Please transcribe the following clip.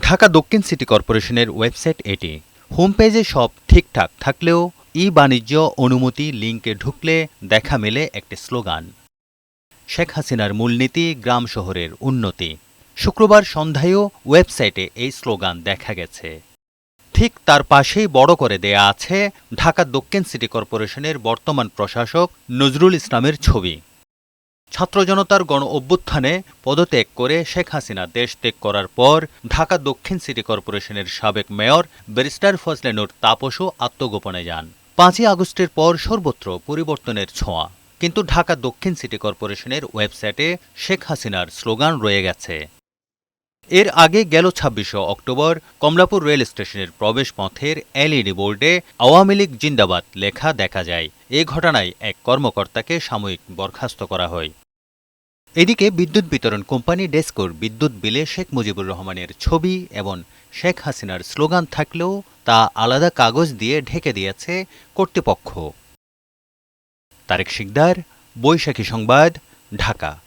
ঢাকা দক্ষিণ সিটি কর্পোরেশনের ওয়েবসাইট এটি। হোম পেজে সব ঠিকঠাক থাকলেও ই বাণিজ্য অনুমতি লিঙ্কে ঢুকলে দেখা মেলে একটি স্লোগান। শেখ হাসিনার মূলনীতি গ্রাম শহরের উন্নতি। শুক্রবার সন্ধ্যায়ও ওয়েবসাইটে এই স্লোগান দেখা গেছে। ঠিক তার পাশেই বড় করে দেয়া আছে ঢাকা দক্ষিণ সিটি কর্পোরেশনের বর্তমান প্রশাসক নজরুল ইসলামের ছবি। ছাত্র জনতার গণ অভ্যুত্থানে পদত্যাগ করে শেখ হাসিনা দেশ ত্যাগ করার পর ঢাকা দক্ষিণ সিটি কর্পোরেশনের সাবেক মেয়র ব্যারিস্টার ফজলেনুর তাপসও আত্মগোপনে যান। পাঁচই আগস্টের পর সর্বত্র পরিবর্তনের ছোঁয়া। কিন্তু ঢাকা দক্ষিণ সিটি কর্পোরেশনের ওয়েবসাইটে শেখ হাসিনার স্লোগান রয়ে গেছে। এর আগে গেল ছাব্বিশে অক্টোবর কমলাপুর রেল স্টেশনের প্রবেশ পথের এলইডি বোর্ডে আওয়ামী লীগ জিন্দাবাদ লেখা দেখা যায়। এ ঘটনায় এক কর্মকর্তাকে সাময়িক বরখাস্ত করা হয়। এদিকে বিদ্যুৎ বিতরণ কোম্পানি ডেস্কোর বিদ্যুৎ বিলে শেখ মুজিবুর রহমানের ছবি এবং শেখ হাসিনার স্লোগান থাকলেও তা আলাদা কাগজ দিয়ে ঢেকে দিয়েছে কর্তৃপক্ষ। তারেক শিকদার, বৈশাখী সংবাদ, ঢাকা।